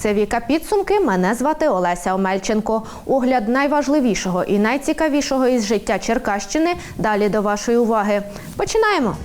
Це Віка підсумки. Мене звати Олеся Омельченко. Огляд найважливішого і найцікавішого із життя Черкащини. Далі до вашої уваги. Починаємо.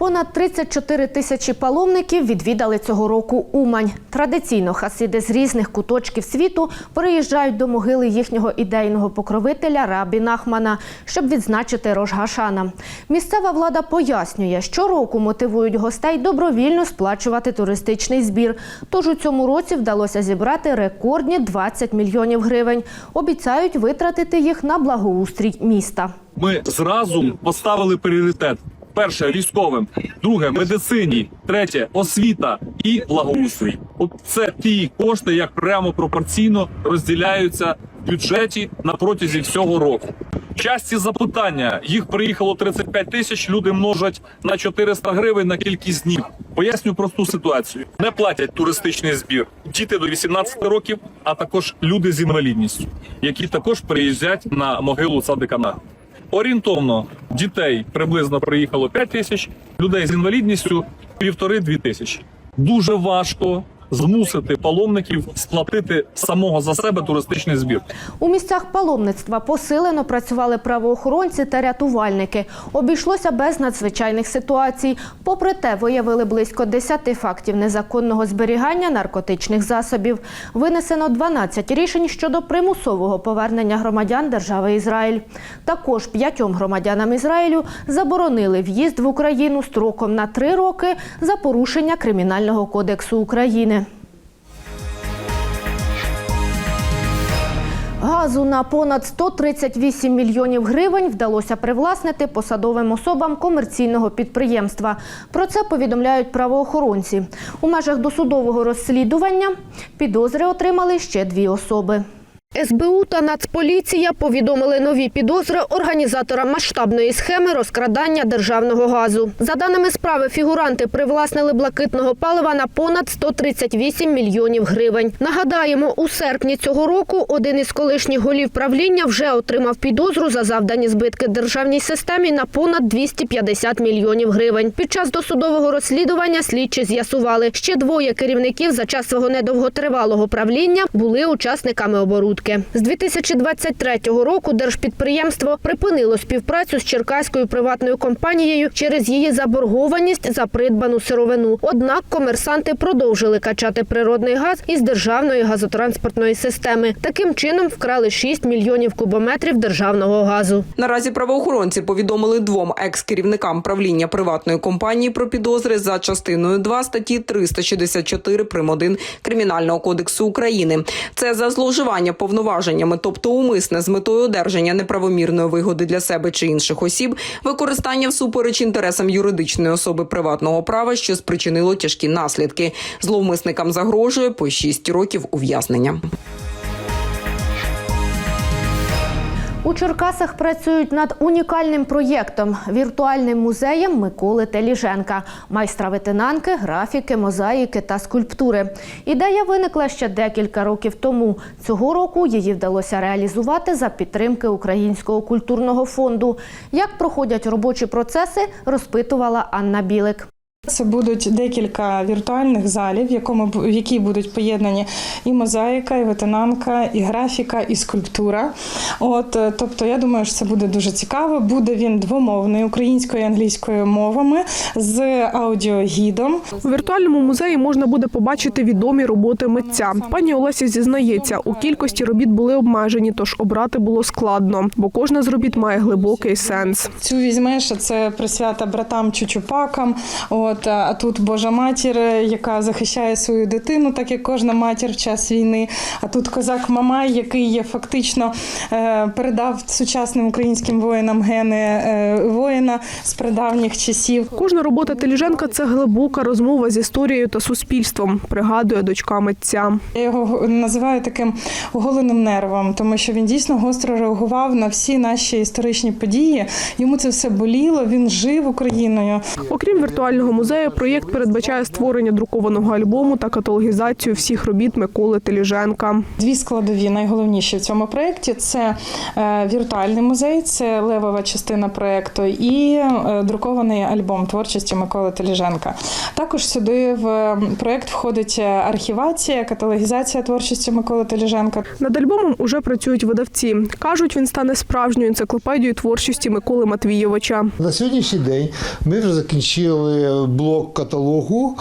Понад 34 тисячі паломників відвідали цього року Умань. Традиційно хасиди з різних куточків світу переїжджають до могили їхнього ідейного покровителя Рабі Нахмана, щоб відзначити Рожгашана. Місцева влада пояснює, щороку мотивують гостей добровільно сплачувати туристичний збір. Тож у цьому році вдалося зібрати рекордні 20 мільйонів гривень. Обіцяють витратити їх на благоустрій міста. Ми зразу поставили пріоритет. Перше військовим, друге медицині, третє освіта і благоустрій. От це ті кошти, як прямо пропорційно розділяються в бюджеті на протязі всього року. Часті запитання їх приїхало 35 тисяч. Люди множать на 400 гривень на кількість днів. Поясню просту ситуацію: не платять туристичний збір діти до 18 років, а також люди з інвалідністю, які також приїздять на могилу Садикана. Орієнтовно дітей приблизно приїхало 5 тисяч, людей з інвалідністю півтори-дві тисячі. Дуже важко змусити паломників сплатити самого за себе туристичний збір. У місцях паломництва посилено працювали правоохоронці та рятувальники. Обійшлося без надзвичайних ситуацій. Попри те, виявили близько 10 фактів незаконного зберігання наркотичних засобів. Винесено 12 рішень щодо примусового повернення громадян держави Ізраїль. Також п'ятьом громадянам Ізраїлю заборонили в'їзд в Україну строком на три роки за порушення Кримінального кодексу України. Газу на понад 138 мільйонів гривень вдалося привласнити посадовим особам комерційного підприємства. Про це повідомляють правоохоронці. У межах досудового розслідування підозри отримали ще дві особи. СБУ та Нацполіція повідомили нові підозри організаторам масштабної схеми розкрадання державного газу. За даними справи, фігуранти привласнили блакитного палива на понад 138 мільйонів гривень. Нагадаємо, у серпні цього року один із колишніх голів правління вже отримав підозру за завдані збитки державній системі на понад 250 мільйонів гривень. Під час досудового розслідування слідчі з'ясували, ще двоє керівників за час свого недовготривалого правління були учасниками оборудки. З 2023 року держпідприємство припинило співпрацю з черкаською приватною компанією через її заборгованість за придбану сировину. Однак комерсанти продовжили качати природний газ із державної газотранспортної системи. Таким чином вкрали 6 мільйонів кубометрів державного газу. Наразі правоохоронці повідомили двом екс-керівникам правління приватної компанії про підозри за частиною 2 статті 364 прим. 1 Кримінального кодексу України. Це за зловживання повноваженнями, тобто умисне з метою одержання неправомірної вигоди для себе чи інших осіб, використання всупереч інтересам юридичної особи приватного права, що спричинило тяжкі наслідки. Зловмисникам загрожує по 6 років ув'язнення. У Черкасах працюють над унікальним проєктом віртуальним музеєм Миколи Теліженка, майстра ветенанки, графіки, мозаїки та скульптури. Ідея виникла ще декілька років тому. Цього року її вдалося реалізувати за підтримки Українського культурного фонду. Як проходять робочі процеси, розпитувала Анна Білик. Це будуть декілька віртуальних залів, в якому в які будуть поєднані і мозаїка, і ветенанка, і графіка, і скульптура. От, е, тобто, я думаю, що це буде дуже цікаво. Буде він двомовний українською і англійською мовами з аудіогідом. У віртуальному музеї можна буде побачити відомі роботи митця. Пані Олеся зізнається, у кількості робіт були обмежені, тож обрати було складно, бо кожна з робіт має глибокий сенс. Цю візьмеш, це присвята братам Чучупакам. От а тут Божа матір, е, яка захищає свою дитину, так як кожна матір в час війни. А тут козак Мамай, який є фактично е, передав сучасним українським воїнам гени е, воїна з прадавніх часів. Кожна робота Теліженка це глибока розмова з історією та суспільством, пригадує дочка митця. Я його називаю таким оголеним нервом, тому що він дійсно гостро реагував на всі наші історичні події. Йому це все боліло. Він жив Україною. Окрім віртуального музею проєкт передбачає створення друкованого альбому та каталогізацію всіх робіт Миколи Теліженка. Дві складові найголовніші в цьому проєкті це е, віртуальний музей, це левова частина проєкту, і е, друкований альбом творчості Миколи Теліженка. Також сюди в проєкт входить е, архівація, каталогізація творчості Миколи Теліженка. Над альбомом уже працюють видавці. кажуть, він стане справжньою енциклопедією творчості Миколи Матвійовича. На сьогоднішній день ми вже закінчили блок каталогу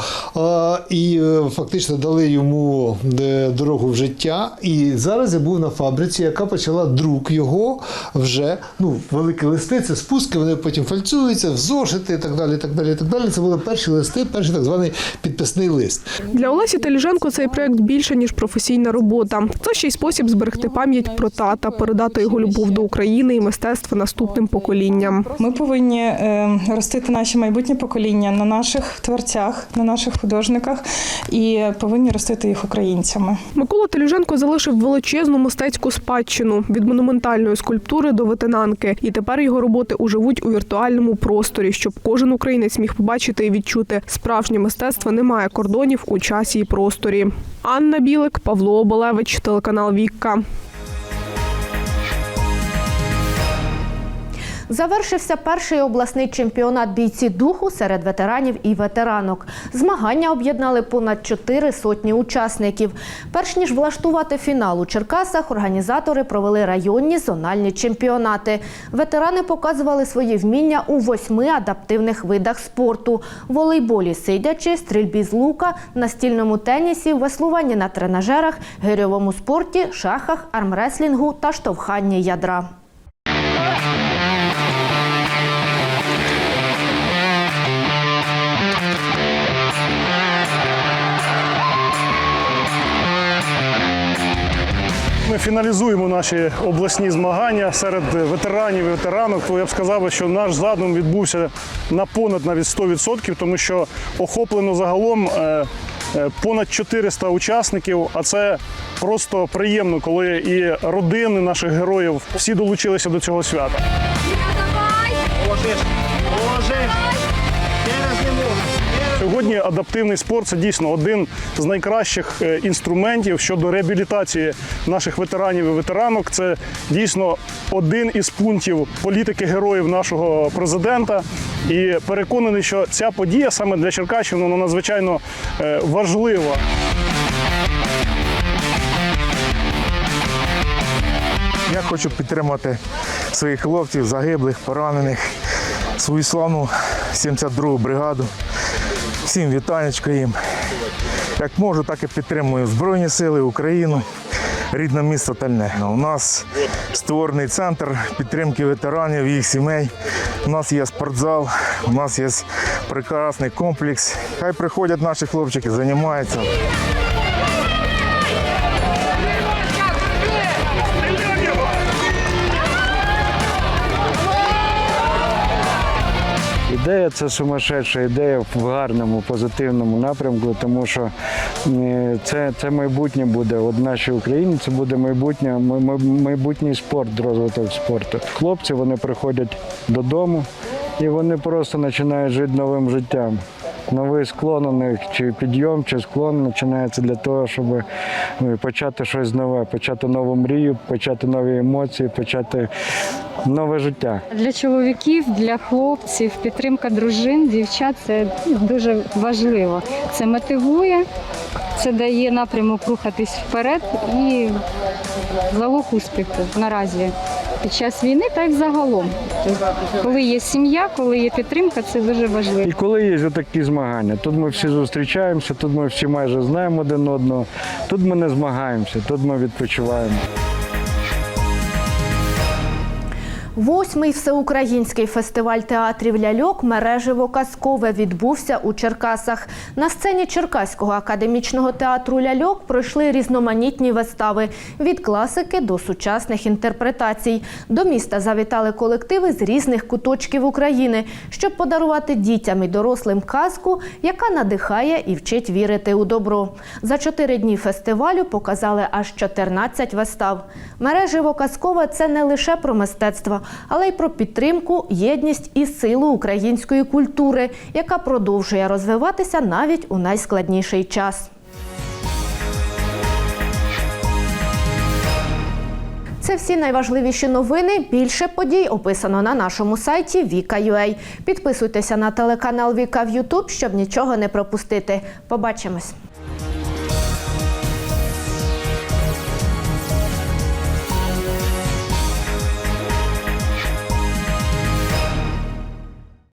і е, фактично дали йому е, дорогу в життя. І зараз я був на фабриці, яка почала друк його вже. Ну, великі листи, це спуски, вони потім фальцюються, в зошити і так далі. і так далі, і так далі. Це були перші листи, перший так званий підписний лист. Для Олесі Теліженко цей проект більше ніж професійна робота. Це ще й спосіб зберегти пам'ять про тата, передати його любов до України і мистецтва наступним поколінням. Ми повинні е, ростити наші майбутнє покоління на наших творцях, на наших художниках і повинні ростити їх українцями. Микола Теліженко залишив величезну мистецьку спадщину від монументальної скульптури до ветенанки, і тепер його роботи уживуть у віртуальному просторі, щоб кожен українець міг побачити і відчути справжнє мистецтво немає кордонів у часі і просторі. Анна Білик, Павло Оболевич, телеканал Вікка. Завершився перший обласний чемпіонат бійці духу серед ветеранів і ветеранок. Змагання об'єднали понад чотири сотні учасників. Перш ніж влаштувати фінал у Черкасах, організатори провели районні зональні чемпіонати. Ветерани показували свої вміння у восьми адаптивних видах спорту: волейболі сидячи, стрільбі з лука, настільному тенісі, веслуванні на тренажерах, гирьовому спорті, шахах, армреслінгу та штовханні ядра. Ми фіналізуємо наші обласні змагання серед ветеранів і ветеранок. То я б сказав, що наш задум відбувся на понад навіть 100%, тому що охоплено загалом е, е, понад 400 учасників. А це просто приємно, коли і родини наших героїв всі долучилися до цього свята. Сьогодні адаптивний спорт це дійсно один з найкращих е, інструментів щодо реабілітації наших ветеранів і ветеранок. Це дійсно один із пунктів політики героїв нашого президента. І переконаний, що ця подія саме для Черкащини вона надзвичайно е, важлива. Я хочу підтримати своїх хлопців, загиблих, поранених, свою славну 72-гу бригаду. Всім вітанечко їм. Як можу, так і підтримую Збройні Сили, Україну, рідне місто Тальне. У нас створений центр підтримки ветеранів, їх сімей. У нас є спортзал, у нас є прекрасний комплекс. Хай приходять наші хлопчики, займаються. Ідея це сумасшедша ідея в гарному, позитивному напрямку, тому що це, це майбутнє буде. От нашій Україні це буде майбутнє, май- май- майбутній спорт, розвиток спорту. Хлопці вони приходять додому і вони просто починають жити новим життям. Новий склон у них, чи підйом, чи склон починається для того, щоб ну, почати щось нове, почати нову мрію, почати нові емоції, почати нове життя. Для чоловіків, для хлопців, підтримка дружин, дівчат це дуже важливо. Це мотивує, це дає напрямок рухатись вперед і залог успіху наразі під час війни та й взагалом. Тобто, Коли є сім'я, коли є підтримка, це дуже важливо. І коли є такі змагання, тут ми всі зустрічаємося, тут ми всі майже знаємо один одного, тут ми не змагаємося, тут ми відпочиваємо. Восьмий всеукраїнський фестиваль театрів ляльок мережево казкове відбувся у Черкасах. На сцені Черкаського академічного театру ляльок пройшли різноманітні вистави від класики до сучасних інтерпретацій. До міста завітали колективи з різних куточків України, щоб подарувати дітям і дорослим казку, яка надихає і вчить вірити у добро. За чотири дні фестивалю показали аж 14 вистав. Мережево казкове це не лише про мистецтво, але й про підтримку, єдність і силу української культури, яка продовжує розвиватися навіть у найскладніший час. Це всі найважливіші новини. Більше подій описано на нашому сайті Vika.ua. Підписуйтеся на телеканал Віка в YouTube, щоб нічого не пропустити. Побачимось.